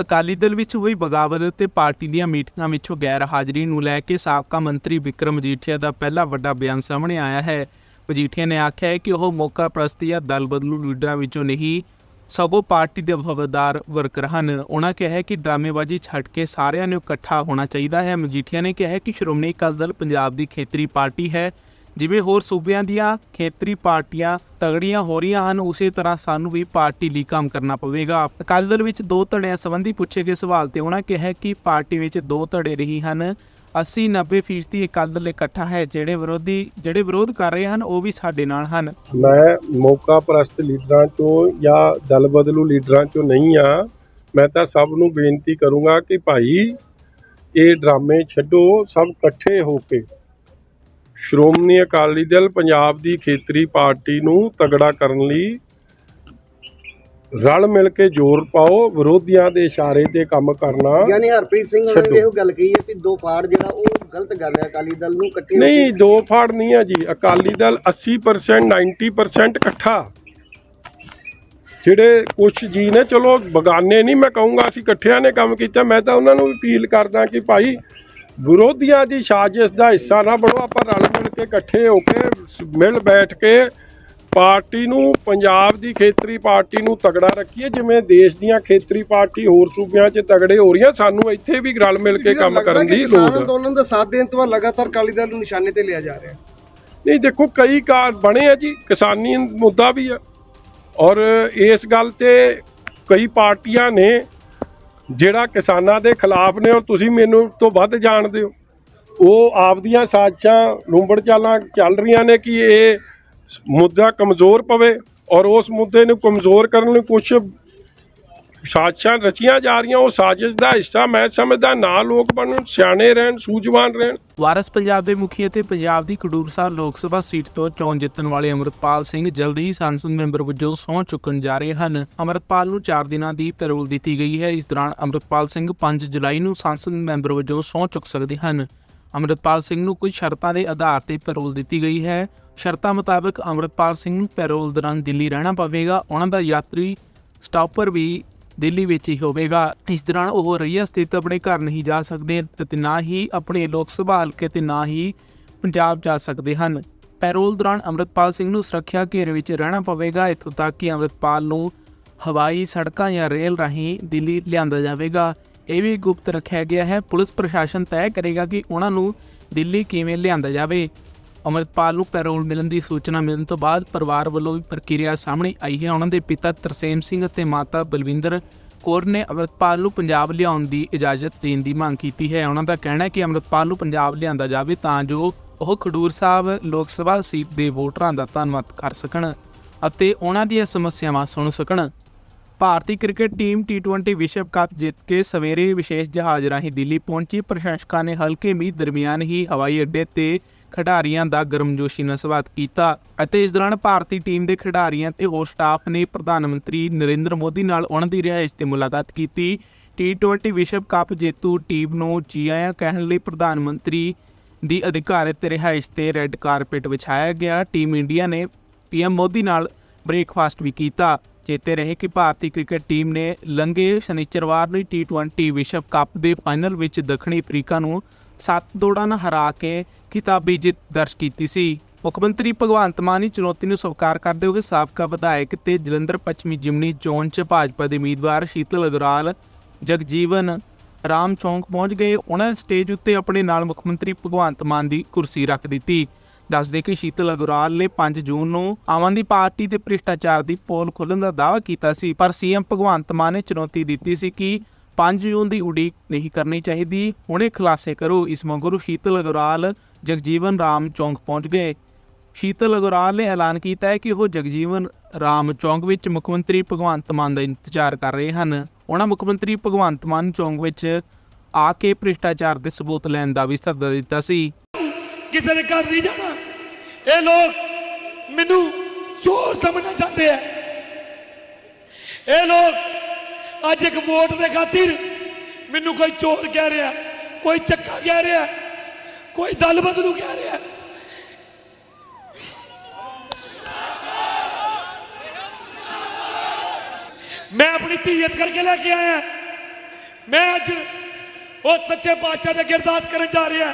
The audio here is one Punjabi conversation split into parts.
ਅਕਾਲੀ ਦਲ ਵਿੱਚ ਹੋਈ ਬਗਾਵਤ ਤੇ ਪਾਰਟੀ ਦੀਆਂ ਮੀਟਿੰਗਾਂ ਵਿੱਚੋਂ ਗੈਰ ਹਾਜ਼ਰੀ ਨੂੰ ਲੈ ਕੇ ਸਾਬਕਾ ਮੰਤਰੀ ਵਿਕਰਮ ਮਜੀਠੀਆ ਦਾ ਪਹਿਲਾ ਵੱਡਾ ਬਿਆਨ ਸਾਹਮਣੇ ਆਇਆ ਹੈ। ਮਜੀਠੀਆ ਨੇ ਆਖਿਆ ਹੈ ਕਿ ਉਹ ਮੌਕਾ ਪ੍ਰਸਤੀ ਜਾਂ ਦਲ ਬਦਲੂ ਲੀਡਰਾਂ ਵਿੱਚੋਂ ਨਹੀਂ, ਸਗੋਂ ਪਾਰਟੀ ਦੇ ਵਫਾਦਾਰ ਵਰਕਰ ਹਨ। ਉਹਨਾਂ ਕਿਹਾ ਹੈ ਕਿ ਡਰਾਮੇਬਾਜ਼ੀ ਛੱਡ ਕੇ ਸਾਰਿਆਂ ਨੂੰ ਇਕੱਠਾ ਹੋਣਾ ਚਾਹੀਦਾ ਹੈ। ਮਜੀਠੀਆ ਨੇ ਕਿਹਾ ਹੈ ਕਿ ਸ਼੍ਰੋਮਣੀ ਅਕਾਲੀ ਦਲ ਪੰਜਾਬ ਦੀ ਖੇਤਰੀ ਪਾਰਟੀ ਹੈ। ਜਿਵੇਂ ਹੋਰ ਸੂਬਿਆਂ ਦੀਆਂ ਖੇਤਰੀ ਪਾਰਟੀਆਂ ਤਗੜੀਆਂ ਹੋ ਰਹੀਆਂ ਹਨ, ਉਸੇ ਤਰ੍ਹਾਂ ਸਾਨੂੰ ਵੀ ਪਾਰਟੀ ਲਈ ਕੰਮ ਕਰਨਾ ਪਵੇਗਾ। ਅਕਾਲੀ ਦਲ ਵਿੱਚ ਦੋ ਧੜਿਆਂ ਸੰਬੰਧੀ ਪੁੱਛੇ ਗਏ ਸਵਾਲ ਤੇ ਉਹਨਾਂ ਕਿਹਾ ਕਿ ਪਾਰਟੀ ਵਿੱਚ ਦੋ ਧੜੇ ਰਹੀ ਹਨ। 80 90% ਅਕਾਲੀ ਦਲ ਇਕੱਠਾ ਹੈ, ਜਿਹੜੇ ਵਿਰੋਧੀ, ਜਿਹੜੇ ਵਿਰੋਧ ਕਰ ਰਹੇ ਹਨ, ਉਹ ਵੀ ਸਾਡੇ ਨਾਲ ਹਨ। ਮੈਂ ਮੌਕਾ ਪ੍ਰਸਤ ਲੀਡਰਾਂ ਚੋਂ ਜਾਂ ਦਲ ਬਦਲੂ ਲੀਡਰਾਂ ਚੋਂ ਨਹੀਂ ਆ ਮੈਂ ਤਾਂ ਸਭ ਨੂੰ ਬੇਨਤੀ ਕਰੂੰਗਾ ਕਿ ਭਾਈ, ਇਹ ਡਰਾਮੇ ਛੱਡੋ, ਸਭ ਇਕੱਠੇ ਹੋ ਕੇ। ਸ਼੍ਰੋਮਣੀ ਅਕਾਲੀ ਦਲ ਪੰਜਾਬ ਦੀ ਖੇਤਰੀ ਪਾਰਟੀ ਨੂੰ ਤਗੜਾ ਕਰਨ ਲਈ ਰਲ ਮਿਲ ਕੇ ਜ਼ੋਰ ਪਾਓ ਵਿਰੋਧੀਆਂ ਦੇ ਇਸ਼ਾਰੇ ਤੇ ਕੰਮ ਕਰਨਾ ਯਾਨੀ ਹਰਪ੍ਰੀਤ ਸਿੰਘ ਉਹਨਾਂ। ਨੇ ਇਹੋ ਗੱਲ ਕਹੀ ਹੈ ਕਿ ਦੋ ਪਾੜ ਜਿਹੜਾ ਉਹ ਗਲਤ ਗੱਲ ਹੈ ਅਕਾਲੀ ਦਲ ਨੂੰ ਇਕੱਠੇ ਹੋ ਨਹੀਂ ਦੋ ਫਾੜ ਨਹੀਂ ਆ ਜੀ। ਅਕਾਲੀ ਦਲ 80% 90% ਇਕੱਠਾ। ਜਿਹੜੇ ਕੁਝ ਜੀ ਨੇ ਚਲੋ ਬਗਾਨੇ ਨਹੀਂ ਮੈਂ ਕਹੂੰਗਾ ਅਸੀਂ ਇਕੱਠਿਆਂ ਨੇ ਕੰਮ ਕੀਤਾ। ਮੈਂ ਤਾਂ ਉਹਨਾਂ ਨੂੰ ਅਪੀਲ ਕਰਦਾ ਕਿ ਭਾਈ ਵਿਰੋਧੀਆਂ ਦੀ ਸਾਜ਼ਿਸ਼ ਦਾ ਹਿੱਸਾ ਨਾ ਬਣੋ ਆਪਾਂ ਰਲ ਮਿਲ ਕੇ ਇਕੱਠੇ ਹੋ ਕੇ ਮਿਲ ਬੈਠ ਕੇ ਪਾਰਟੀ ਨੂੰ ਪੰਜਾਬ ਦੀ ਖੇਤਰੀ ਪਾਰਟੀ ਨੂੰ ਤਗੜਾ ਰੱਖੀਏ ਜਿਵੇਂ ਦੇਸ਼ ਦੀਆਂ ਖੇਤਰੀ ਪਾਰਟੀ ਹੋਰ ਸੂਬਿਆਂ 'ਚ ਤਗੜੇ ਹੋ ਰਹੀਆਂ ਸਾਨੂੰ ਇੱਥੇ ਵੀ ਰਲ ਮਿਲ ਕੇ ਕੰਮ ਕਰਨ ਦੀ ਲੋੜ ਹੈ। ਅੰਦੋਲਨ ਦਾ ਸਾਥ ਦੇਣ ਤੋਂ ਲਗਾਤਾਰ ਅਕਾਲੀ ਦਲ ਨੂੰ ਨਿਸ਼ਾਨੇ ਤੇ ਲਿਆ ਜਾ ਰਿਹਾ। ਨਹੀਂ ਦੇਖੋ ਕਈ ਕਾਰ ਬਣੇ ਆ ਜੀ ਕਿਸਾਨੀ ਮੁੱਦਾ ਵੀ ਆ। ਔਰ ਇਸ ਗੱਲ ਤੇ ਕਈ ਪਾਰਟੀਆਂ ਨੇ ਜਿਹੜਾ ਕਿਸਾਨਾਂ ਦੇ ਖਿਲਾਫ ਨੇ ਉਹ ਤੁਸੀਂ ਮੈਨੂੰ ਤੋਂ ਵੱਧ ਜਾਣਦੇ ਹੋ। ਉਹ ਆਪਦੀਆਂ ਸਾਜ਼ਿਸ਼ਾਂ ਲੂੰਬੜ ਚਾਲਾਂ ਚੱਲ ਰਹੀਆਂ ਨੇ ਕਿ ਇਹ ਮੁੱਦਾ ਕਮਜ਼ੋਰ ਪਵੇ ਔਰ ਉਸ ਮੁੱਦੇ ਨੂੰ ਕਮਜ਼ੋਰ ਕਰਨ ਲਈ ਕੁਝ ਸਾਜ਼ਿਸ਼ਾਂ ਰਚੀਆਂ ਜਾ ਰਹੀਆਂ, ਉਹ ਸਾਜ਼ਿਸ਼ ਦਾ ਹਿੱਸਾ ਮੈਂ ਸਮਝਦਾ, ਨਾ ਲੋਕ ਬਣਨ, ਸਿਆਣੇ ਰਹਿਣ, ਸੂਝਵਾਨ ਰਹਿਣ। ਵਾਰਸ ਪੰਜਾਬ ਦੇ ਮੁਖੀ ਅਤੇ ਪੰਜਾਬ ਦੀ ਖਡੂਰ ਲੋਕ ਸਭਾ ਸੀਟ ਤੋਂ ਚੋਣ ਜਿੱਤਣ ਵਾਲੇ ਅਮਰਪਾਲ ਸਿੰਘ ਜਲਦ ਹੀ ਸੰਸਦ ਮੈਂਬਰ ਵਜੋਂ ਸਹੁੰ ਚੁੱਕਣ ਜਾ ਰਹੇ ਹਨ। ਅਮਰਪਾਲ ਨੂੰ 4 ਦਿਨਾਂ ਦੀ ਪੈਰੋਲ ਦਿੱਤੀ ਗਈ ਹੈ। ਇਸ ਦੌਰਾਨ ਅਮਰਪਾਲ ਸਿੰਘ 5 ਜੁਲਾਈ ਨੂੰ ਸੰਸਦ ਮੈਂਬਰ ਵਜੋਂ ਸਹੁੰ ਚੁੱਕ ਸਕਦੇ ਹਨ। ਅਮਰਪਾਲ ਸਿੰਘ ਨੂੰ ਕੁਝ ਸ਼ਰਤਾਂ ਦੇ ਆਧਾਰ ਤੇ ਪੈਰੋਲ ਦਿੱਤੀ ਗਈ ਹੈ। ਸ਼ਰਤਾਂ ਮੁਤਾਬਕ ਅਮਰਪਾਲ ਸਿੰਘ ਨੂੰ ਪੈਰੋਲ ਦੌਰਾਨ ਦਿੱਲੀ ਰਹਿਣਾ ਪਵੇਗਾ। ਉਹਨਾਂ ਦਾ ਯਾਤਰੀ ਸਟਾਪਰ ਵੀ ਦਿੱਲੀ ਵਿੱਚ ਹੀ ਹੋਵੇਗਾ। ਇਸ ਦੌਰਾਨ ਉਹ ਰਈਆ ਸਥਿਤ ਆਪਣੇ ਘਰ ਨਹੀਂ ਜਾ ਸਕਦੇ ਤੇ ਨਾ ਹੀ ਆਪਣੇ ਲੋਕ ਸਭਾ ਹਲਕੇ ਤੇ ਨਾ ਹੀ ਪੰਜਾਬ ਜਾ ਸਕਦੇ ਹਨ। ਪੈਰੋਲ ਦੌਰਾਨ ਅੰਮ੍ਰਿਤਪਾਲ ਸਿੰਘ ਨੂੰ ਸੁਰੱਖਿਆ ਘੇਰੇ ਵਿੱਚ ਰਹਿਣਾ ਪਵੇਗਾ। ਇੱਥੋਂ ਤੱਕ ਕਿ ਅੰਮ੍ਰਿਤਪਾਲ ਨੂੰ ਹਵਾਈ ਸੜਕਾਂ ਜਾਂ ਰੇਲ ਰਾਹੀਂ ਦਿੱਲੀ ਲਿਆਂਦਾ ਜਾਵੇਗਾ। ਇਹ ਵੀ ਗੁਪਤ ਰੱਖਿਆ ਗਿਆ ਹੈ। ਪੁਲਿਸ ਪ੍ਰਸ਼ਾਸਨ ਤੈਅ ਕਰੇਗਾ ਕਿ ਉਹਨਾਂ ਨੂੰ ਦਿੱਲੀ ਕਿਵੇਂ ਲਿਆਂਦਾ ਜਾਵੇ। ਅਮਰਪਾਲ ਨੂੰ ਪੈਰੋਲ ਮਿਲਣ ਦੀ ਸੂਚਨਾ ਮਿਲਣ ਤੋਂ ਬਾਅਦ ਪਰਿਵਾਰ ਵੱਲੋਂ ਵੀ ਪ੍ਰਕਿਰਿਆ ਸਾਹਮਣੇ ਆਈ ਹੈ। ਉਹਨਾਂ ਦੇ ਪਿਤਾ ਤਰਸੇਮ ਸਿੰਘ ਅਤੇ ਮਾਤਾ ਬਲਵਿੰਦਰ ਕੌਰ ਨੇ ਅਮਰਪਾਲ ਨੂੰ ਪੰਜਾਬ ਲਿਆਉਣ ਦੀ ਇਜਾਜ਼ਤ ਦੇਣ ਦੀ ਮੰਗ ਕੀਤੀ ਹੈ। ਉਹਨਾਂ ਦਾ ਕਹਿਣਾ ਹੈ ਕਿ ਅਮਰਪਾਲ ਨੂੰ ਪੰਜਾਬ ਲਿਆਂਦਾ ਜਾਵੇ ਤਾਂ ਜੋ ਉਹ ਖਡੂਰ ਸਾਹਿਬ ਲੋਕ ਸਭਾ ਸੀਟ ਦੇ ਵੋਟਰਾਂ ਦਾ ਧੰਨਵਾਦ ਕਰ ਸਕਣ ਅਤੇ ਉਹਨਾਂ ਦੀਆਂ ਸਮੱਸਿਆਵਾਂ ਸੁਣ ਸਕਣ। ਭਾਰਤੀ ਕ੍ਰਿਕਟ ਟੀਮ T20 ਵਿਸ਼ਵ ਕੱਪ ਜਿੱਤ ਕੇ ਸਵੇਰੇ ਵਿਸ਼ੇਸ਼ ਜਹਾਜ਼ ਰਾਹੀਂ ਦਿੱਲੀ ਪਹੁੰਚੀ। ਪ੍ਰਸ਼ੰਸਕਾਂ ਨੇ ਹਲਕੇ ਮੀਂਹ ਦਰਮਿਆਨ ਹੀ ਹਵਾਈ ਅੱਡੇ ਤੇ ਖਿਡਾਰੀਆਂ ਦਾ ਗਰਮਜੋਸ਼ੀ ਨਾਲ ਸਵਾਗਤ ਕੀਤਾ ਅਤੇ ਇਸ ਦੌਰਾਨ ਭਾਰਤੀ ਟੀਮ ਦੇ ਖਿਡਾਰੀਆਂ ਤੇ ਹੋਰ ਸਟਾਫ ਨੇ ਪ੍ਰਧਾਨ ਮੰਤਰੀ ਨਰਿੰਦਰ ਮੋਦੀ ਨਾਲ ਉਹਨਾਂ ਦੀ ਰਿਹਾਇਸ਼ ਤੇ ਮੁਲਾਕਾਤ ਕੀਤੀ। T20 ਵਿਸ਼ਵ ਕੱਪ ਜੇਤੂ ਟੀਮ ਨੂੰ ਜੀ ਆਇਆਂ ਕਹਿਣ ਲਈ ਪ੍ਰਧਾਨ ਮੰਤਰੀ ਦੀ ਅਧਿਕਾਰਿਤ ਰਿਹਾਇਸ਼ ਤੇ ਰੈੱਡ ਕਾਰਪੇਟ ਵਿਛਾਇਆ ਗਿਆ। ਟੀਮ ਇੰਡੀਆ ਨੇ ਪੀਐਮ ਮੋਦੀ ਨਾਲ ਬ੍ਰੇਕਫਾਸਟ ਵੀ ਕੀਤਾ। ਚੇਤੇ ਰਹੇ ਕਿ ਭਾਰਤੀ ਕ੍ਰਿਕਟ ਟੀਮ ਨੇ ਲੰਘੇ ਸ਼ਨੀਚਰਵਾਰ ਨੂੰ T20 ਵਿਸ਼ਵ ਕੱਪ ਦੇ ਫਾਈਨਲ ਵਿੱਚ ਦੱਖਣੀ ਅਫਰੀਕਾ ਨੂੰ ਸੱਤ ਦੌੜਾਂ ਨਾਲ ਹਰਾ ਕੇ ਖਿਤਾਬੀ ਜਿੱਤ ਦਰਜ ਕੀਤੀ ਸੀ। ਮੁੱਖ ਮੰਤਰੀ ਭਗਵੰਤ ਮਾਨ ਨੇ ਚੁਣੌਤੀ ਨੂੰ ਸਵੀਕਾਰ ਕਰਦੇ ਹੋਏ ਸਾਬਕਾ ਵਿਧਾਇਕ ਤੇ ਜਲੰਧਰ ਪੱਛਮੀ ਜਿਮਨੀ ਚੋਣ 'ਚ ਭਾਜਪਾ ਦੇ ਉਮੀਦਵਾਰ ਸ਼ੀਤਲ ਅਗਰਾਲ ਜਗਜੀਵਨ ਰਾਮ ਚੌਂਕ ਪਹੁੰਚ ਗਏ। ਉਹਨਾਂ ਨੇ ਸਟੇਜ ਉੱਤੇ ਆਪਣੇ ਨਾਲ ਮੁੱਖ ਮੰਤਰੀ ਭਗਵੰਤ ਮਾਨ ਦੀ ਕੁਰਸੀ ਰੱਖ ਦਿੱਤੀ। ਦੱਸਦੇ ਕਿ ਸ਼ੀਤਲ ਅਗਰਾਲ ਨੇ 5 ਜੂਨ ਨੂੰ ਆਮ ਆਦਮੀ ਪਾਰਟੀ ਤੇ ਭ੍ਰਿਸ਼ਟਾਚਾਰ ਦੀ ਪੋਲ ਖੋਲ੍ਹਣ ਦਾ ਦਾਅਵਾ ਕੀਤਾ ਸੀ, ਪਰ ਸੀਐਮ ਭਗਵੰਤ ਮਾਨ ਨੇ ਚੁਣੌਤੀ ਦਿੱਤੀ ਸੀ ਕਿ 5 ਜੂਨ ਦੀ ਉਡੀਕ ਨਹੀਂ ਕਰਨੀ ਚਾਹੀਦੀ। ਹੁਣੇ ਖੁਲਾਸੇ ਕਰੋ। ਇਸ ਮਗਰੋਂ ਸ਼ੀਤਲ ਅਗਰਾਲ ਜਗਜੀਵਨ ਰਾਮ ਚੌਂਕ ਪਹੁੰਚ ਗਏ। ਸ਼ੀਤਲ ਅਗਰਾਲ ਨੇ ਐਲਾਨ ਕੀਤਾ ਹੈ ਕਿ ਉਹ ਜਗਜੀਵਨ ਰਾਮ ਚੌਂਕ ਵਿੱਚ ਮੁੱਖ ਮੰਤਰੀ ਭਗਵੰਤ ਮਾਨ ਦਾ ਇੰਤਜ਼ਾਰ ਕਰ ਰਹੇ ਹਨ। ਉਹਨਾਂ ਮੁੱਖ ਮੰਤਰੀ ਭਗਵੰਤ ਮਾਨ ਚੌਂਕ ਵਿੱਚ ਆ ਕੇ ਭ੍ਰਿਸ਼ਟਾਚਾਰ ਦੇ ਸਬੂਤ ਲੈਣ ਦਾ ਵੀ ਸੱਦਾ ਦਿੱਤਾ ਸੀ। ਕਿਸੇ ਦੇ ਘਰ ਨਹੀਂ ਜਾਣਾ। ਇਹ ਲੋਕ ਮੈਨੂੰ ਚੋਰ ਸਮਝਣਾ ਚਾਹੁੰਦੇ ਆ। ਇਹ ਲੋਕ ਅੱਜ ਇੱਕ ਵੋਟ ਦੇ ਖਾਤਰ ਮੈਨੂੰ ਕੋਈ ਚੋਰ ਕਹਿ ਰਿਹਾ, ਕੋਈ ਚੱਕਾ ਕਹਿ ਰਿਹਾ, ਕੋਈ ਦਲ ਬਦਲੂ ਕਹਿ ਰਿਹਾ। ਮੈਂ ਆਪਣੀ ਧੀ ਇਸ ਕਰਕੇ ਲੈ ਕੇ ਆਇਆ। ਮੈਂ ਅੱਜ ਉਹ ਸੱਚੇ ਪਾਤਸ਼ਾਹ ਦੇ ਅੱਗੇ ਕਰਨ ਜਾ ਰਿਹਾ।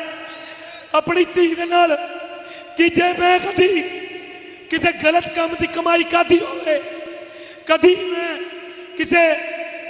ਆਪਣੀ ਧੀ ਦੇ ਨਾਲ ਕਿ ਜੇ ਮੈਂ ਕਦੀ ਕਿਸੇ ਗਲਤ ਕੰਮ ਦੀ ਕਮਾਈ ਕਰਦੀ ਹੋਵੇ, ਕਦੀ ਮੈਂ ਕਿਸੇ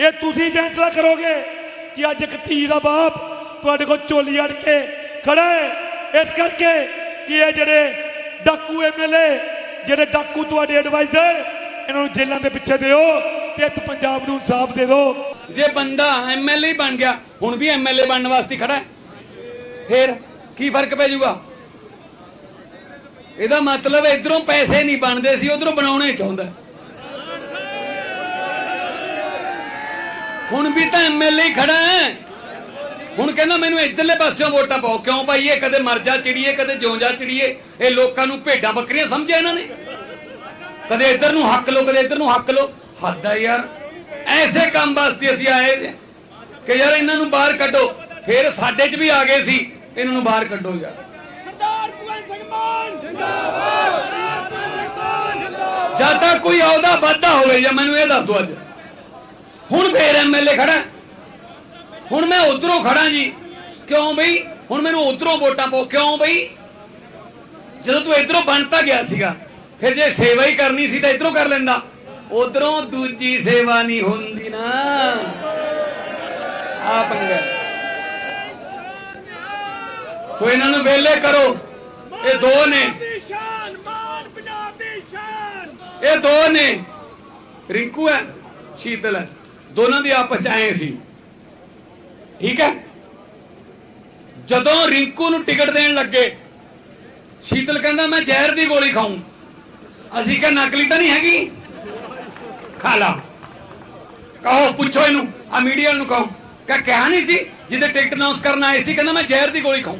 ਇਹ ਤੁਸੀਂ ਫੈਸਲਾ ਕਰੋਗੇ ਕਿ ਅੱਜ ਇੱਕ ਧੀ ਦਾ ਬਾਪ ਤੁਹਾਡੇ ਕੋਲ ਝੋਲੀ ਅੜ ਕੇ ਖੜਾ ਹੈ? ਇਸ ਕਰਕੇ ਕਿ ਇਹ ਜਿਹੜੇ ਡਾਕੂ ਐਮਐਲਏ ਜਿਹੜੇ ਡਾਕੂ ਤੁਹਾਡੇ ਐਡਵਾਈਜ਼ਰ ਇਹਨਾਂ ਨੂੰ ਜੇਲ੍ਹਾਂ ਦੇ ਪਿੱਛੇ ਦਿਓ ਤੇ ਇਸ ਪੰਜਾਬ ਨੂੰ ਇਨਸਾਫ ਦੇ ਦਿਓ। ਜੇ ਬੰਦਾ ਐਮਐਲਏ ਬਣ ਗਿਆ, ਹੁਣ ਵੀ ਐਮਐਲਏ ਬਣਨ ਵਾਸਤੇ ਖੜਾ ਹੈ। ਫਿਰ ਕੀ ਫ਼ਰਕ ਪੈ ਜਾਊਗਾ? ਇਹਦਾ ਮਤਲਬ ਇਧਰੋਂ ਪੈਸੇ ਨਹੀਂ ਬਣਦੇ ਸੀ ਉਧਰੋਂ ਬਣਾਉਣੇ ਚਾਹੁੰਦਾ। ਹੁਣ ਵੀ ਤਾਂ ਐਮਐਲਏ ਖੜਾ ਹੈ। ਹੁਣ ਕਹਿੰਦਾ ਮੈਨੂੰ ਇਧਰਲੇ ਪਾਸਿਓਂ ਵੋਟਾਂ ਪਾਓ। ਕਿਉਂ ਭਾਈ? ਇਹ ਕਦੇ ਮਰ ਜਾ ਚਿੜੀਏ ਕਦੇ ਜਿਉਂ ਜਾ ਚਿੜੀਏ। ਇਹ ਲੋਕਾਂ ਨੂੰ ਭੇਡਾਂ ਬੱਕਰੀਆਂ ਸਮਝਿਆ ਇਹਨਾਂ ਨੇ? ਕਦੇ ਇੱਧਰ ਨੂੰ ਹੱਕ ਲੋ ਕਦੇ ਇੱਧਰ ਨੂੰ ਹੱਕ ਲੋ ਹੱਦ ਆ ਯਾਰ। ਐਸੇ ਕੰਮ ਵਾਸਤੇ ਅਸੀਂ ਆਏ ਜੇ ਕਿ ਯਾਰ ਇਹਨਾਂ ਨੂੰ ਬਾਹਰ ਕੱਢੋ। ਫਿਰ ਸਾਡੇ 'ਚ ਵੀ ਆ ਗਏ ਸੀ। ਇਹਨਾਂ ਨੂੰ ਬਾਹਰ ਕੱਢੋ ਯਾਰ। ਜਦ ਤੱਕ ਕੋਈ ਆਉਦਾ ਵਾਧਾ ਹੋਵੇ ਜਾਂ ਮੈਨੂੰ ਇਹ ਦੱਸ ਦੋ ਅੱਜ। ਹੁਣ ਫੇਰ ਐਮਐਲਏ ਖੜਾ। ਹੁਣ ਮੈਂ ਉਧਰੋਂ ਖੜਾ ਜੀ। ਕਿਉਂ ਬਈ? ਹੁਣ ਮੈਨੂੰ ਉਧਰੋਂ ਵੋਟਾਂ ਪਾਓ। ਕਿਉਂ ਬਈ? ਜਦੋਂ ਤੂੰ ਇਧਰੋਂ ਬਣਤਾ ਗਿਆ ਸੀਗਾ। ਫਿਰ ਜੇ ਸੇਵਾ ਹੀ ਕਰਨੀ ਸੀ ਤਾਂ ਇਧਰੋਂ ਕਰ ਲੈਂਦਾ। ਉਧਰੋਂ ਦੂਜੀ ਸੇਵਾ ਨਹੀਂ ਹੁੰਦੀ ਨਾ। ਆ ਪੰਗਾ। ਸੋ ਇਹਨਾਂ ਨੂੰ ਵੇਲੇ ਕਰੋ। ਇਹ ਦੋ ਨੇ। ਇਹ ਦੋ ਨੇ। ਰਿੰਕੂ ਹੈ, ਸ਼ੀਤਲ ਹੈ। ਦੋਨਾਂ ਦੇ ਆਪਸ ਚ ਆਏ ਸੀ। ਠੀਕ ਹੈ? ਜਦੋਂ ਰਿੰਕੂ ਨੂੰ ਟਿਕਟ ਦੇਣ ਲੱਗੇ, ਸ਼ੀਤਲ ਕਹਿੰਦਾ, ਮੈਂ ਜ਼ਹਿਰ ਦੀ ਗੋਲੀ ਖਾਊਂ। ਅਸੀਂ ਕਿਹਾ, ਨਕਲੀ ਤਾਂ ਨਹੀਂ ਹੈਗੀ। ਖਾ ਲਾ। ਕਹੋ, ਪੁੱਛੋ ਇਹਨੂੰ ਆ ਮੀਡੀਆ ਨੂੰ ਕਹੋ। ਕਹ, ਕਿਹਾ ਨਹੀਂ ਸੀ? ਜਿਹਦੇ ਟਿਕਟ ਅਨਾਉਂਸ ਕਰਨ ਆਏ ਸੀ, ਕਹਿੰਦਾ, ਮੈਂ ਜ਼ਹਿਰ ਦੀ ਗੋਲੀ ਖਾਊਂ।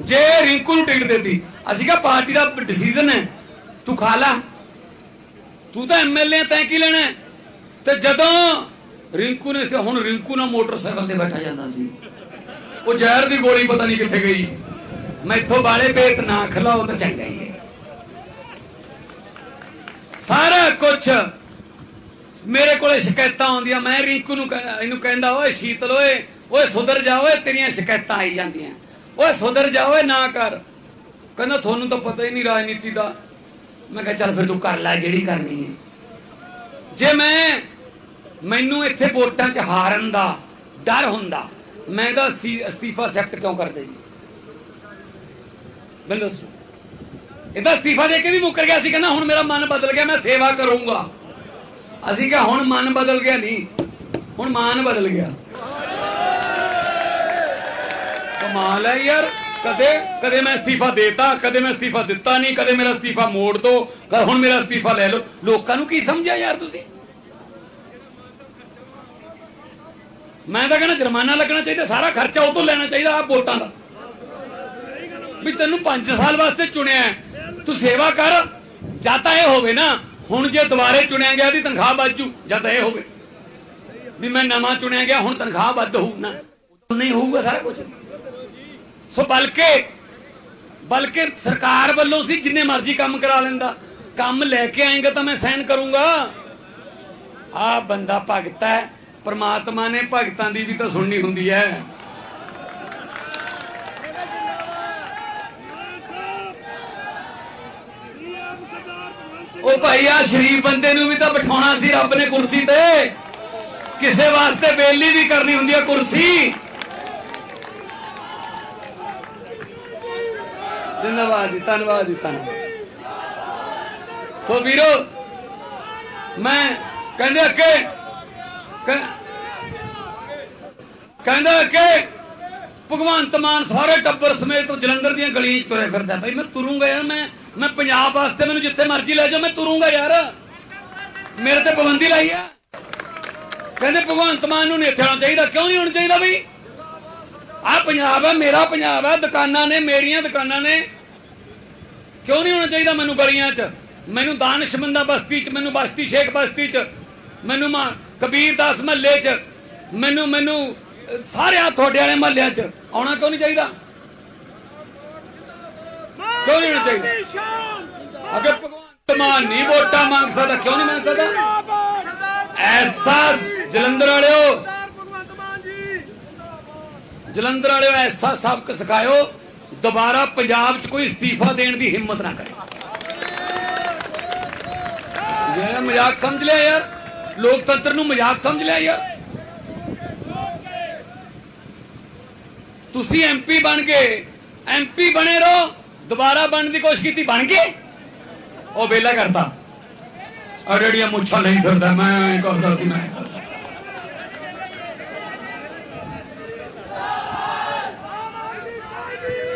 ਜੇ ਰਿੰਕੂ ਨੂੰ ਟਿਕਟ ਦਿੱਤੀ, ਅਸੀਂ ਕਿਹਾ, ਪਾਰਟੀ ਦਾ ਡਿਸੀਜਨ ਹੈ। ਤੂੰ ਖਾ ਲਾ। ਤੂੰ ਤਾਂ ਐਮਐਲਏ ਤੈਂ ਕੀ ਲੈਣਾ ਤੇ ਜਦੋਂ ਰਿੰਕੂ ਨੇ ਹੁਣ ਰਿੰਕੂ ਨਾਲ ਮੋਟਰਸਾਈਕਲ ਤੇ ਬੈਠਾ ਜਾਂਦਾ ਸੀ। ਉਹ ਜ਼ਹਿਰ ਦੀ ਗੋਲੀ ਪਤਾ ਨਹੀਂ ਕਿੱਥੇ ਗਈ। ਮੈਥੋਂ ਬਾਲੇ ਪੇਟ ਨਾ ਖਲਾਓ ਤਾਂ ਚੰਗਾ ਹੀ ਹੈ। ਸਾਰਾ ਕੁਝ ਮੇਰੇ ਕੋਲੇ ਸ਼ਿਕਾਇਤਾਂ ਆਉਂਦੀਆਂ। ਮੈਂ ਰਿੰਕੂ ਨੂੰ ਕਹਿ- ਇਹਨੂੰ ਕਹਿੰਦਾ, ਓਏ ਸ਼ੀਤਲ, ਓਏ ਓਏ ਸੁਧਰ ਜਾ, ਓਏ, ਤੇਰੀਆਂ ਸ਼ਿਕਾਇਤਾਂ ਆਈ ਜਾਂਦੀਆਂ। ਓਏ ਸੁਧਰ ਜਾ, ਓਏ, ਨਾ ਕਰ। ਕਹਿੰਦਾ, ਤੁਹਾਨੂੰ ਤਾਂ ਪਤਾ ਹੀ ਨਹੀਂ ਰਾਜਨੀਤੀ ਦਾ। ਮੈਂ ਕਿਹਾ, ਚੱਲ ਫਿਰ ਤੂੰ ਕਰ ਲੈ ਜਿਹੜੀ ਕਰਨੀ ਹੈ। ਜੇ ਮੈਂ ਮੈਨੂੰ ਇੱਥੇ ਵੋਟਾਂ 'ਚ ਹਾਰਨ ਦਾ ਡਰ ਹੁੰਦਾ। ਮੈਂ ਇਹਦਾ ਅਸਤੀ- ਅਸਤੀਫਾ ਐਕਸੈਪਟ ਕਿਉਂ ਕਰਦੇ ਜੀ? ਮੈਨੂੰ ਦੱਸੋ। ਇਹਦਾ ਅਸਤੀਫਾ ਦੇ ਕੇ ਵੀ ਮੁੱਕਰ ਗਿਆ ਸੀ, ਕਹਿੰਦਾ ਹੁਣ ਮੇਰਾ ਮਨ ਬਦਲ ਗਿਆ, ਮੈਂ ਸੇਵਾ ਕਰੂੰਗਾ। ਅਸੀਂ ਕਿਹਾ ਹੁਣ ਮਨ ਬਦਲ ਗਿਆ ਨਹੀਂ, ਹੁਣ ਮਾਨ ਬਦਲ ਗਿਆ। ਕਮਾਲ ਹੈ ਯਾਰ। ਕਦੇ ਕਦੇ ਮੈਂ ਅਸਤੀਫਾ ਦੇਤਾ, ਕਦੇ ਮੈਂ ਅਸਤੀਫਾ ਦਿੱਤਾ ਨਹੀਂ, ਕਦੇ ਮੇਰਾ ਅਸਤੀਫਾ ਮੋੜ ਦੋ ਹੁਣ ਮੇਰਾ ਅਸਤੀਫਾ ਲੈ ਲਓ। ਲੋਕਾਂ ਨੂੰ ਕੀ ਸਮਝਿਆ ਯਾਰ ਤੁਸੀਂ? ਮੈਂ ਤਾਂ ਕਹਿੰਦਾ ਜੁਰਮਾਨਾ ਲੱਗਣਾ ਚਾਹੀਦਾ, ਸਾਰਾ ਖਰਚਾ ਉਹ ਤੋਂ ਲੈਣਾ ਚਾਹੀਦਾ ਆ ਵੋਟਾਂ ਦਾ। ਵੀ ਤੈਨੂੰ 5 ਸਾਲ ਵਾਸਤੇ ਚੁਣਿਆ ਤੂੰ ਸੇਵਾ ਕਰ, ਜਾਂ ਤਾਂ ਇਹ ਹੋਵੇ ਨਾ, ਹੁਣ ਜੇ ਦੁਬਾਰੇ ਚੁਣਿਆ ਗਿਆ ਦੀ ਤਨਖਾਹ ਵੱਜੂ ਜਾਂ ਤਾਂ ਇਹ ਹੋਵੇ। ਵੀ ਮੈਂ ਨਵਾਂ ਚੁਣਿਆ ਗਿਆ, ਹੁਣ ਤਨਖਾਹ ਵੱਧ ਹੋਊ ਨਾ। ਨਹੀਂ ਹੋਊਗਾ ਸਾਰਾ ਕੁਝ ਸੋ ਬਲਕਿ ਬਲਕਿ ਸਰਕਾਰ ਵੱਲੋਂ ਸੀ, ਜਿੰਨੇ ਮਰਜ਼ੀ ਕੰਮ ਕਰਾ ਲੈਂਦਾ। ਕੰਮ ਲੈ ਕੇ ਆਏਗਾ ਤਾਂ ਮੈਂ ਸਾਈਨ ਕਰੂੰਗਾ। ਆ ਬੰਦਾ ਭਗਤਾ ਹੈ। ਪਰਮਾਤਮਾ ਨੇ ਭਗਤਾਂ ਦੀ ਵੀ ਤਾਂ ਸੁਣਨੀ ਹੁੰਦੀ ਹੈ। ਉਹ ਭਾਈ ਆ ਸ਼ਰੀਫ ਬੰਦੇ ਨੂੰ ਵੀ ਤਾਂ ਬਿਠਾਉਣਾ ਸੀ ਰੱਬ ਨੇ ਕੁਰਸੀ ਤੇ। ਕਿਸੇ ਵਾਸਤੇ ਬੇਲੀ ਵੀ ਕਰਨੀ ਹੁੰਦੀ ਹੈ ਕੁਰਸੀ। ਧੰਨਵਾਦ ਜੀ ਧੰਨਵਾਦ ਜੀ, ਧੰਨਵਾਦ। ਸੋ ਵੀਰੋ, ਮੈਂ ਕਹਿੰਦੇ ਕਿ ਕਹਿੰਦਾ ਕਿ ਭਗਵੰਤ ਮਾਨ ਸਾਰੇ ਟੱਬਰ ਸਮੇਤ ਜਲੰਧਰ ਦੀਆਂ ਗਲੀਆਂ 'ਚ ਤੁਰੇ ਫਿਰਦਾ। ਬਈ ਮੈਂ ਤੁਰੂੰਗਾ ਯਾਰ, ਮੈਂ ਮੈਂ ਪੰਜਾਬ ਵਾਸਤੇ ਮੈਨੂੰ ਜਿੱਥੇ ਮਰਜ਼ੀ ਲੈ ਜਾਓ, ਮੈਂ ਤੁਰੂੰਗਾ ਯਾਰ। ਮੇਰੇ ਤੇ ਪਾਬੰਦੀ ਲਾਈ ਆ। ਕਹਿੰਦੇ ਭਗਵੰਤ ਮਾਨ ਨੂੰ ਨਹੀਂ ਇੱਥੇ ਆਉਣਾ ਚਾਹੀਦਾ। ਕਿਉਂ ਨਹੀਂ ਆਉਣਾ ਚਾਹੀਦਾ ਬਈ? ਆ ਪੰਜਾਬ ਹੈ ਮੇਰਾ ਪੰਜਾਬ ਹੈ ਦੁਕਾਨਾਂ ਨੇ, ਮੇਰੀਆਂ ਦੁਕਾਨਾਂ ਨੇ। ਕਿਉਂ ਨਹੀਂ ਹੋਣਾ ਚਾਹੀਦਾ ਮੈਨੂੰ ਗਲੀਆਂ 'ਚ? ਮੈਨੂੰ ਦਾਨਿਸ਼ਮੰਦਾ ਬਸਤੀ 'ਚ, ਮੈਨੂੰ ਬਸਤੀ ਸ਼ੇਖ ਬਸਤੀ 'ਚ, ਮੈਨੂੰ ਮਾ ਕਬੀਰ ਦਾਸ ਮਹੱਲੇ 'ਚ, ਮੈਨੂੰ ਮੈਨੂੰ, ਸਾਰਿਆਂ ਤੁਹਾਡੇ ਵਾਲੇ ਮਹੱਲਿਆਂ 'ਚ ਆਉਣਾ ਕਿਉਂ ਨਹੀਂ ਚਾਹੀਦਾ? ਕਿਉਂ ਨਹੀਂ ਚਾਹੀਦਾ? ਅਗੇ ਭਗਵਾਨ ਮਾਨ ਨਹੀਂ ਵੋਟਾਂ ਮੰਗ ਸਕਦਾ, ਕਿਉਂ ਨਹੀਂ ਮੰਗ ਸਕਦਾ? ਐਸਾ ਜਲੰਧਰ ਵਾਲਿਓ ਜਲੰਧਰ ਵਾਲਿਓ ਐਸਾ ਸਬਕ ਸਿਖਾਇਓ, ਦੁਬਾਰਾ ਪੰਜਾਬ 'ਚ ਕੋਈ ਅਸਤੀਫਾ ਦੇਣ ਦੀ ਹਿੰਮਤ ਨਾ ਕਰੇ। ਇਹ ਮਜ਼ਾਕ ਸਮਝ ਲਿਆ ਯਾਰ? ਲੋਕਤੰਤਰ ਨੂੰ ਮਜ਼ਾਕ ਸਮਝ ਲਿਆ ਯਾਰ। ਤੁਸੀਂ ਐਮਪੀ ਬਣ ਗਏ। ਐਮਪੀ ਬਣੇ ਰਹੋ। ਦੁਬਾਰਾ ਬਣਨ ਦੀ ਕੋਸ਼ਿਸ਼ ਕੀਤੀ, ਬਣ ਗਏ? ਉਹ ਵੇਲਾ ਕਰਤਾ। ਅੜੜੀਆਂ ਮੁੱਛਾਂ ਨਹੀਂ ਫਿਰਦਾ, ਮੈਂ ਕਰਦਾ ਸੀ, ਮੈਂ।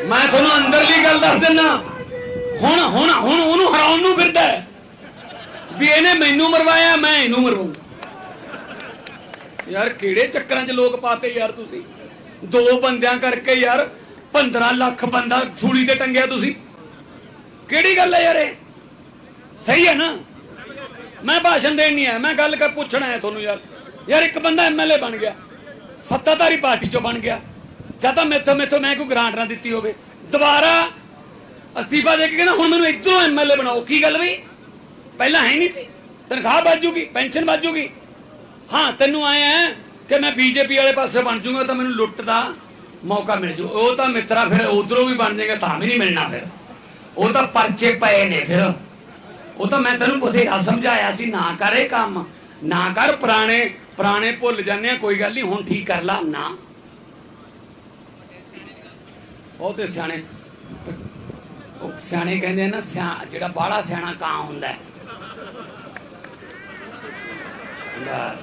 ਮੈਂ ਤੁਹਾਨੂੰ ਅੰਦਰਲੀ ਗੱਲ ਦੱਸ ਦਿੰਨਾ। ਹੁਣ ਹੁਣ ਹੁਣ ਉਹਨੂੰ ਹਰਾਉਣ ਨੂੰ ਫਿਰਦਾ ਹੈ। ਵੀ ਇਹਨੇ ਮੈਨੂੰ ਮਰਵਾਇਆ, ਮੈਂ ਇਹਨੂੰ ਮਰਵਾਉਂ ਯਾਰ, ਕਿਹੜੇ ਚੱਕਰਾਂ 'ਚ ਲੋਕ ਪਾਤੇ ਯਾਰ ਤੁਸੀਂ? ਦੋ ਬੰਦਿਆਂ ਕਰਕੇ ਯਾਰ 15 ਲੱਖ ਬੰਦਾ ਸੂਲੀ ਤੇ ਟੰਗਿਆ ਤੁਸੀਂ। ਕਿਹੜੀ ਗੱਲ ਹੈ ਯਾਰ ਇਹ? ਸਹੀ ਹੈ ਨਾ? ਮੈਂ ਭਾਸ਼ਣ ਦੇਣ ਨਹੀਂ ਆਇਆ, ਮੈਂ ਗੱਲ ਕਰ ਪੁੱਛਣਾ ਹੈ ਤੁਹਾਨੂੰ ਯਾਰ। ਯਾਰ, ਇੱਕ ਬੰਦਾ ਐਮਐਲਏ ਬਣ ਗਿਆ। ਸੱਤਾਧਾਰੀ ਪਾਰਟੀ ਚੋਂ ਬਣ ਗਿਆ। ਜਾਂ ਤਾਂ ਮੈਥੋਂ ਮੈਥੋਂ ਮੈਂ ਕੋਈ ਗ੍ਰਾਂਟ ਨਾ ਦਿੱਤੀ ਹੋਵੇ। ਦੁਬਾਰਾ ਅਸਤੀਫਾ ਦੇ ਕੇ ਕਹਿੰਦਾ, ਹੁਣ ਮੈਨੂੰ ਇਧਰੋਂ ਐਮਐਲਏ ਬਣਾਓ। ਕੀ ਗੱਲ ਬਈ? ਪਹਿਲਾਂ ਹੈ ਨਹੀਂ ਸੀ। ਤਨਖਾਹ ਵੱਜੂਗੀ ਪੈਨਸ਼ਨ ਵੱਜੂਗੀ ਹਾਂ, ਤੈਨੂੰ ਆਇਆ ਹੈ ਕਿ ਮੈਂ ਬੀਜੇਪੀ ਵਾਲੇ ਪਾਸੇ ਬਣ ਜਾਊਂਗਾ ਤਾਂ ਮੈਨੂੰ ਲੁੱਟ ਦਾ ਮੌਕਾ ਮਿਲ ਜੂ। ਉਹ ਤਾਂ ਮਿੱਤਰਾ ਫਿਰ ਉਧਰੋਂ ਵੀ ਬਣ ਜਾਏਗਾ ਤਾਂ ਵੀ ਨਹੀਂ ਮਿਲਣਾ ਫਿਰ। ਉਹ ਤਾਂ ਪਰਚੇ ਪਏ ਨੇ ਫਿਰ। ਉਹ ਤਾਂ ਮੈਂ ਤੈਨੂੰ ਬਥੇਰਾ ਸਮਝਾਇਆ ਸੀ, ਨਾ ਕਰੇ ਕੰਮ, ਨਾ ਕਰ ਪੁਰਾਣੇ ਪੁਰਾਣੇ ਭੁੱਲ ਜਾਂਦੇ ਆ, ਕੋਈ ਗੱਲ ਨਹੀਂ, ਹੁਣ ਠੀਕ ਕਰ ਲਾ, ਨਾ। ਉਹ ਤੇ ਸਿਆਣੇ, ਉਹ ਸਿਆਣੇ ਕਹਿੰਦੇ ਆ ਨਾ, ਸਿਆ ਜਿਹੜਾ ਬਾਹਲਾ ਸਿਆਣਾ ਕਾਂ ਹੁੰਦਾ ਹੈ। ਬਸ।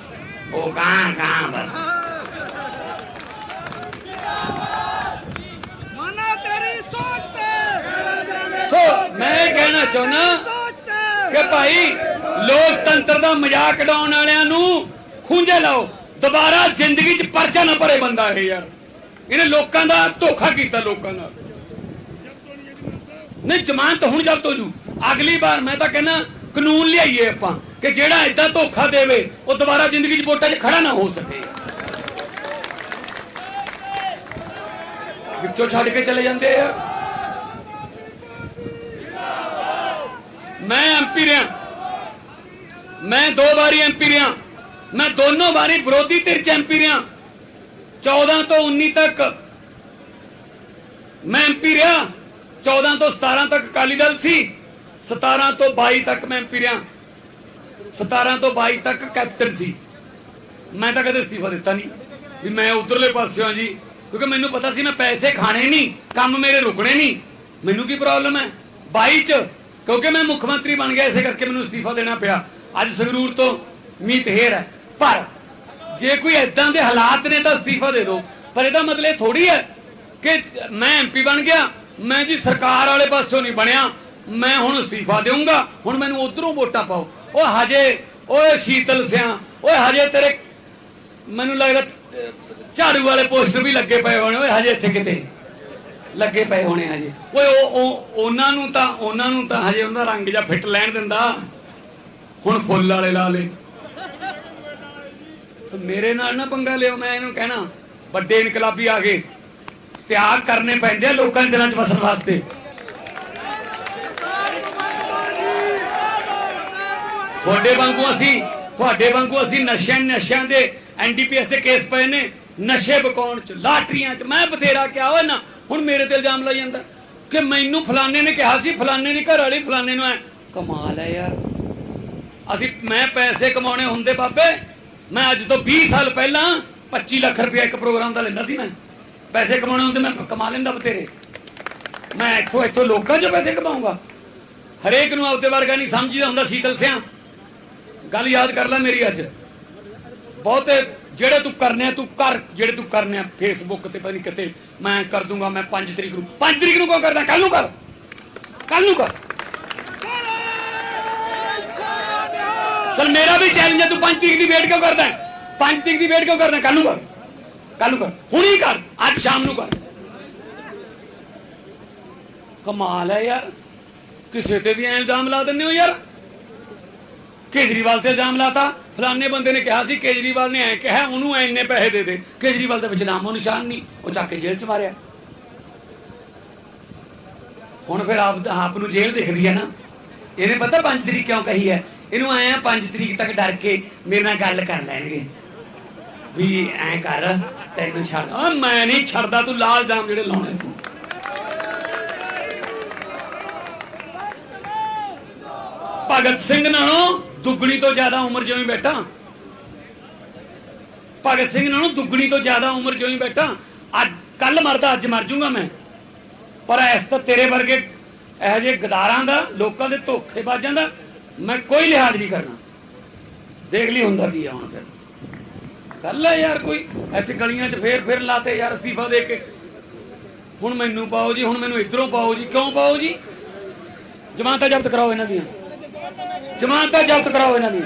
ਮਾਨਾ ਤੇਰੀ ਸੋਚ ਤੇ। ਸੋ ਮੈਂ ਕਹਿਣਾ ਚਾਹੁੰਦਾ ਕਿ ਭਾਈ ਲੋਕਤੰਤਰ ਦਾ ਮਜ਼ਾਕ ਉਡਾਉਣ ਵਾਲਿਆਂ ਨੂੰ ਖੂੰਜੇ ਲਾਓ। ਦੁਬਾਰਾ ਜ਼ਿੰਦਗੀ 'ਚ ਪਰਚਾ ਨਾ ਭਰੇ ਬੰਦਾ ਇਹ ਯਾਰ। ਇਹਨੇ ਲੋਕਾਂ ਦਾ ਧੋਖਾ ਕੀਤਾ ਲੋਕਾਂ ਨਾਲ। ਨਹੀਂ ਜ਼ਮਾਨਤ ਹੁਣ ਜਬ ਤੋਂ ਜੂ। ਅਗਲੀ ਵਾਰ ਮੈਂ ਤਾਂ ਕਹਿੰਦਾ ਕਾਨੂੰਨ ਲਿਆਈਏ ਆਪਾਂ। ਕਿ ਜਿਹੜਾ ਇਦਾਂ ਧੋਖਾ ਦੇਵੇ, ਉਹ ਦੁਬਾਰਾ ਜ਼ਿੰਦਗੀ 'ਚ ਵੋਟਾਂ 'ਚ ਖੜਾ ਨਾ ਹੋ ਸਕੇ। ਵਿੱਚੋਂ ਛੱਡ ਕੇ ਚਲੇ ਜਾਂਦੇ ਆ। ਮੈਂ ਐਮਪੀ ਰਿਹਾ। ਮੈਂ ਦੋ ਵਾਰੀ ਐਮਪੀ ਰਿਹਾ। ਮੈਂ ਦੋਨੋਂ ਵਾਰੀ ਵਿਰੋਧੀ ਧਿਰ ਚ ਐਮਪੀ ਰਿਹਾ। 14 ਤੋਂ 19 ਤੱਕ ਮੈਂ ਐਮਪੀ ਰਿਹਾ। 14 ਤੋਂ 17 ਤੱਕ ਅਕਾਲੀ ਦਲ ਸੀ। 17 ਤੋਂ 22 ਤੱਕ ਮੈਂ ਐਮਪੀ ਰਿਹਾ। 17 ਤੋਂ 22 ਤੱਕ ਕੈਪਟਨ ਸੀ। ਮੈਂ ਤਾਂ ਕਦੇ ਅਸਤੀਫਾ ਦਿੱਤਾ ਨਹੀਂ। ਵੀ ਮੈਂ ਉਧਰਲੇ ਪਾਸਿਓਂ ਜੀ। ਕਿਉਂਕਿ ਮੈਨੂੰ ਪਤਾ ਸੀ ਮੈਂ ਪੈਸੇ ਖਾਣੇ ਨਹੀਂ, ਕੰਮ ਮੇਰੇ ਰੁਕਣੇ ਨਹੀਂ। ਮੈਨੂੰ ਕੀ ਪ੍ਰੋਬਲਮ ਹੈ? 22 ਚ, ਕਿਉਂਕਿ ਮੈਂ ਮੁੱਖ ਮੰਤਰੀ ਬਣ ਗਿਆ, ਇਸੇ ਕਰਕੇ ਮੈਨੂੰ ਅਸਤੀਫਾ ਦੇਣਾ ਪਿਆ। ਅੱਜ ਸੰਗਰੂਰ ਤੋਂ ਮੀਤ ਹੇਰ ਹੈ। ਪਰ ਜੇ ਕੋਈ ਐਦਾਂ ਦੇ ਹਾਲਾਤ ਨੇ ਤਾਂ ਅਸਤੀਫਾ ਦੇ ਦਿਓ। ਪਰ ਇਹਦਾ ਮਤਲਬ ਇਹ ਥੋੜੀ ਹੈ ਕਿ ਮੈਂ ਐਮਪੀ ਬਣ ਗਿਆ, ਮੈਂ ਜੀ ਸਰਕਾਰ ਵਾਲੇ ਪਾਸੋਂ ਨਹੀਂ ਬਣਿਆ, ਮੈਂ ਹੁਣ ਅਸਤੀਫਾ ਦੇਵਾਂਗਾ ਹੁਣ ਮੈਨੂੰ ਉਧਰੋਂ ਵੋਟਾਂ ਪਾਓ। ਉਹ ਹਜੇ, ਓਏ ਸ਼ੀਤਲ ਸਿਆ, ਓਏ ਹਜੇ ਤੇਰੇ, ਮੈਨੂੰ ਲੱਗਦਾ, ਝਾੜੂ ਵਾਲੇ ਪੋਸਟਰ ਵੀ ਲੱਗੇ ਪਏ ਹੋਣੇ, ਓਏ ਹਜੇ ਇੱਥੇ ਕਿਤੇ ਲੱਗੇ ਪਏ ਹੋਣੇ ਹਜੇ। ਓਏ ਉਹ ਉਹਨਾਂ ਨੂੰ ਤਾਂ, ਉਹਨਾਂ ਨੂੰ ਤਾਂ ਹਜੇ ਉਹਦਾ ਰੰਗ ਜਾਂ ਫਿੱਟ ਲੈਣ ਦਿੰਦਾ। ਹੁਣ ਫੁੱਲ ਵਾਲੇ ਲਾ ਲੇ ਸੋ ਮੇਰੇ ਨਾਲ ਨਾ ਪੰਗਾ ਲਿਓ, ਮੈਂ ਇਹਨੂੰ ਕਹਿਣਾ, ਵੱਡੇ ਇਨਕਲਾਬੀ ਆ ਗਏ। ਤਿਆਗ ਕਰਨੇ ਪੈਂਦੇ ਆ ਲੋਕਾਂ ਦੇ ਦਿਲਾਂ 'ਚ ਵਸਣ ਵਾਸਤੇ। ਤੁਹਾਡੇ ਵਾਂਗੂ ਅਸੀਂ, ਤੁਹਾਡੇ ਵਾਂਗੂ ਅਸੀਂ ਨਸ਼ਿਆਂ ਨਸ਼ਿਆਂ ਦੇ ਐਨਡੀਪੀਐਸ ਦੇ ਕੇਸ ਪਏ ਨੇ, ਨਸ਼ੇ ਬਕਾਉਣ ਚ, ਲਾਟਰੀਆਂ ਚ, ਮੈਂ ਬਥੇਰਾ ਕਿਹਾ ਹੋਇਆ ਨਾ, ਹੁਣ ਮੇਰੇ ਤੇ ਇਲਜ਼ਾਮ ਲਾਈ ਜਾਂਦਾ। ਕਿ ਮੈਨੂੰ ਫਲਾਣੇ ਨੇ ਕਿਹਾ ਸੀ, ਫਲਾਣੇ ਦੀ ਘਰ ਵਾਲੀ ਫਲਾਣੇ ਨੂੰ ਐ, ਕਮਾਲ ਹੈ ਯਾਰ। ਅਸੀਂ, ਮੈਂ ਪੈਸੇ ਕਮਾਉਣੇ ਹੁੰਦੇ ਬਾਬੇ, ਮੈਂ ਅੱਜ ਤੋਂ 20 ਸਾਲ ਪਹਿਲਾਂ 25 ਲੱਖ ਰੁਪਇਆ ਇੱਕ ਪ੍ਰੋਗਰਾਮ ਦਾ ਲੈਂਦਾ ਸੀ ਮੈਂ। ਪੈਸੇ ਕਮਾਉਣੇ ਹੁੰਦੇ, ਮੈਂ ਕਮਾ ਲੈਂਦਾ ਬਤੇਰੇ ਮੈਂ ਇੱਥੋਂ ਇੱਥੋਂ ਲੋਕਾਂ 'ਚੋਂ ਪੈਸੇ ਕਮਾਉਂਗਾ ਹਰੇਕ ਨੂੰ ਆਪਦੇ ਵਰਗਾ ਨਹੀਂ ਸਮਝੀਦਾ ਹੁੰਦਾ, ਸ਼ੀਤਲ ਸਿਆਂ। ਗੱਲ ਯਾਦ ਕਰ ਲੈ ਮੇਰੀ ਅੱਜ। ਬਹੁਤੇ ਜਿਹੜੇ ਤੂੰ ਕਰਨੇ ਤੂੰ ਕਰ ਜਿਹੜੇ ਤੂੰ ਕਰਨੇ ਆ ਫੇਸਬੁੱਕ ਤੇ ਪਤਾ ਨਹੀਂ ਕਿਤੇ ਮੈਂ ਕਰ ਦੂੰਗਾ, ਮੈਂ 5 ਤਰੀਕ ਨੂੰ 5 ਤਰੀਕ ਨੂੰ ਕਿਉਂ ਕਰਦਾ? ਕੱਲ ਨੂੰ ਕਰ। ਕੱਲ ਨੂੰ ਕਰ। ਚਲ ਮੇਰਾ ਵੀ ਚੈਲੰਜ ਹੈ ਤੂੰ 5 ਤਰੀਕ ਦੀ ਵੇਟ ਕਿਉਂ ਕਰਦਾ? 5 ਤਰੀਕ ਦੀ ਵੇਟ ਕਿਉਂ ਕਰਦਾ? ਕੱਲ ਨੂੰ ਕਰ। ਕੱਲ ਨੂੰ ਕਰ। ਹੁਣੀ ਕਰ। ਅੱਜ ਸ਼ਾਮ ਨੂੰ ਕਰ। ਕਮਾਲ ਹੈ ਯਾਰ। ਕਿਸੇ ਤੇ ਵੀ ਇਲਜ਼ਾਮ ਲਾ ਦਿੰਦੇ ਹੋ ਯਾਰ। ਕੇਜਰੀਵਾਲ ਤੇ ਇਲਜ਼ਾਮ ਲਾਤਾ। ਫਲਾਣੇ ਬੰਦੇ ਨੇ ਕਿਹਾ ਸੀ, ਕੇਜਰੀਵਾਲ ਨੇ ਐ ਕਿਹਾ, ਉਹਨੂੰ ਐਨੇ ਪੈਸੇ ਦੇ ਦੇ। ਕੇਜਰੀਵਾਲ ਦੇ ਵਿੱਚ ਨਾਮੋ ਨਿਸ਼ਾਨ ਨਹੀਂ, ਉਹ ਚੱਕ ਕੇ ਜੇਲ੍ਹ ਚ ਮਾਰਿਆ। ਹੁਣ ਫਿਰ ਆਪ ਆਪ ਨੂੰ ਜੇਲ੍ਹ ਦਿਖਦੀ ਹੈ ਨਾ। ਇਹਨੇ ਪਤਾ 5 ਤਰੀਕ ਕਿਉਂ ਕਹੀ ਹੈ? ਇਹਨੂੰ ਆਏ 5 ਤਰੀਕ ਤੱਕ ਡਰ ਕੇ ਮੇਰੇ ਨਾਲ ਗੱਲ ਕਰ ਲੈਣਗੇ। ਵੀ ਐ ਕਰ, ਤੈਨੂੰ ਛੱਡ ਆ ਮੈਂ ਨਹੀਂ ਛੱਡਦਾ, ਤੂੰ ਲਾਲ ਜਾਮ ਜਿਹੜੇ ਲਾਉਣੇ ਤੂੰ ਭਗਤ ਸਿੰਘ ਨਾਲੋਂ ਦੁੱਗਣੀ ਤੋਂ ਜ਼ਿਆਦਾ ਉਮਰ ਜਿਉਂ ਬੈਠਾ। ਭਗਤ ਸਿੰਘ ਨਾਲੋਂ ਦੁੱਗਣੀ ਤੋਂ ਜ਼ਿਆਦਾ ਉਮਰ ਜਿਉਂ ਬੈਠਾ। ਅੱਜ ਕੱਲ ਮਰਦਾ, ਅੱਜ ਮਰ ਜਾਊਂਗਾ ਮੈਂ। ਪਰ ਇਸ ਤਾਂ ਤੇਰੇ ਵਰਗੇ ਇਹੋ ਜਿਹੇ ਗਦਾਰਾਂ ਦਾ, ਲੋਕਾਂ ਦੇ ਧੋਖੇਬਾਜ਼ਾਂ ਦਾ ਮੈਂ ਕੋਈ ਲਿਹਾਜ਼ ਨਹੀਂ ਕਰਨਾ। ਦੇਖ ਲਈ ਹੁੰਦਾ ਕੀ ਆ ਹੁਣ ਫਿਰ। ਗੱਲ ਹੈ ਯਾਰ ਕੋਈ, ਇੱਥੇ ਗਲੀਆਂ 'ਚ ਫੇਰ ਫੇਰ ਲਾਤੇ ਯਾਰ ਅਸਤੀਫਾ ਦੇ ਕੇ। ਹੁਣ ਮੈਨੂੰ ਪਾਓ ਜੀ, ਹੁਣ ਮੈਨੂੰ ਇਧਰੋਂ ਪਾਓ ਜੀ, ਕਿਉਂ ਪਾਓ ਜੀ? ਜ਼ਮਾਨਤਾਂ ਜ਼ਬਤ ਕਰਾਓ ਇਹਨਾਂ ਦੀਆਂ। ਜ਼ਮਾਨਤਾਂ ਜ਼ਬਤ ਕਰਾਓ ਇਹਨਾਂ ਦੀ